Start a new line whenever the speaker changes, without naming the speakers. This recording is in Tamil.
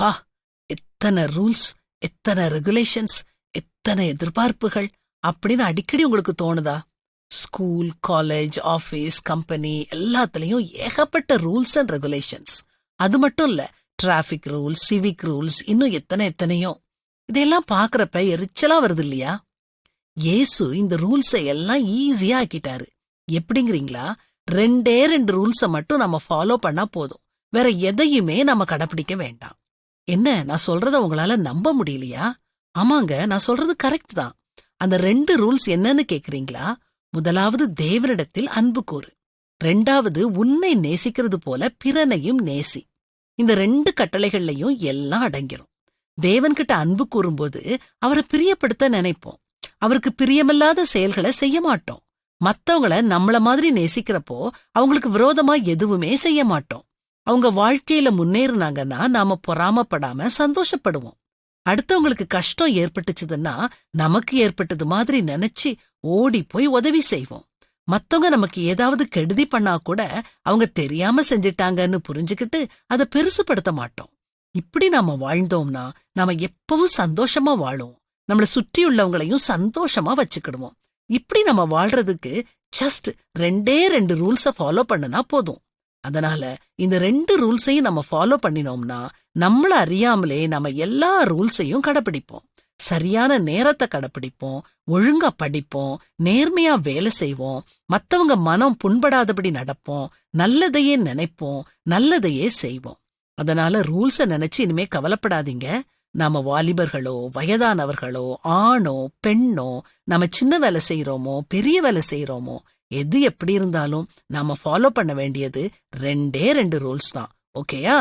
அப்பா எத்தனை ரூல்ஸ் எத்தனை ரெகுலேஷன்ஸ் எத்தனை எதிர்பார்ப்புகள் அப்படின்னு அடிக்கடி உங்களுக்கு தோணுதா? ஸ்கூல் காலேஜ் ஆஃபீஸ் கம்பெனி எல்லாத்துலயும் ஏகப்பட்ட ரூல்ஸ் அண்ட் ரெகுலேஷன்ஸ். அது மட்டும் இல்ல டிராஃபிக் ரூல்ஸ் சிவிக் ரூல்ஸ் இன்னும் எத்தனை எத்தனையோ. இதெல்லாம் பாக்குறப்ப எரிச்சலா வருது இல்லையா? ஏசு இந்த ரூல்ஸை எல்லாம் ஈஸியா ஆக்கிட்டாரு. எப்படிங்கிறீங்களா? ரெண்டே ரெண்டு ரூல்ஸை மட்டும் நம்ம ஃபாலோ பண்ணா போதும். வேற எதையுமே நம்ம கடைப்பிடிக்க வேண்டாம். என்ன நான் சொல்றத உங்களால நம்ப முடியலையா? ஆமாங்க நான் சொல்றது கரெக்ட் தான். அந்த ரெண்டு ரூல்ஸ் என்னன்னு கேக்குறீங்களா? முதலாவது தேவனிடத்தில் அன்பு கூறு. ரெண்டாவது உன்னை நேசிக்கிறது போல பிறனையும் நேசி. இந்த ரெண்டு கட்டளைகள்லயும் எல்லாம் அடங்கிரும். தேவன்கிட்ட அன்பு கூறும்போது அவரை பிரியப்படுத்த நினைப்போம். அவருக்கு பிரியமில்லாத செயல்களை செய்ய மாட்டோம். மத்தவங்கள நம்மள மாதிரி நேசிக்கிறப்போ அவங்களுக்கு விரோதமா எதுவுமே செய்ய மாட்டோம். அவங்க வாழ்க்கையில முன்னேறினாங்கன்னா நாம பொறாமப்படாம சந்தோஷப்படுவோம். அடுத்தவங்களுக்கு கஷ்டம் ஏற்பட்டுச்சுதுன்னா நமக்கு ஏற்பட்டது மாதிரி நினைச்சு ஓடி போய் உதவி செய்வோம். மத்தவங்க நமக்கு ஏதாவது கெடுதி பண்ணா கூட அவங்க தெரியாம செஞ்சிட்டாங்கன்னு புரிஞ்சுக்கிட்டு அதை பெருசுப்படுத்த மாட்டோம். இப்படி நாம வாழ்ந்தோம்னா நாம எப்பவும் சந்தோஷமா வாழுவோம். நம்மள சுற்றியுள்ளவங்களையும் சந்தோஷமா வச்சுக்கிடுவோம். இப்படி நம்ம வாழ்றதுக்கு ஜஸ்ட் ரெண்டே ரெண்டு ரூல்ஸ ஃபாலோ பண்ணுனா போதும். அதனால இந்த ரெண்டு ரூல்ஸையும் நம்ம ஃபாலோ பண்ணினோம்னா நம்மள அறியாமலே நம்ம எல்லா ரூல்ஸையும் கடைபிடிப்போம் சரியான நேரத்தை கடைபிடிப்போம் ஒழுங்கா படிப்போம் நேர்மையா வேலை செய்வோம் மத்தவங்க மனம் புண்படாதபடி நடப்போம் நல்லதையே நினைப்போம் நல்லதையே செய்வோம். அதனால ரூல்ஸ நினைச்சு இனிமே கவலைப்படாதீங்க. நாம வாலிபர்களோ வயதானவர்களோ ஆணோ பெண்ணோ நம்ம சின்ன வேலை செய்யறோமோ பெரிய வேலை செய்யறோமோ எது எப்படி இருந்தாலும் நாம ஃபாலோ பண்ண வேண்டியது ரெண்டே ரெண்டு ரூல்ஸ் தான். ஓகேயா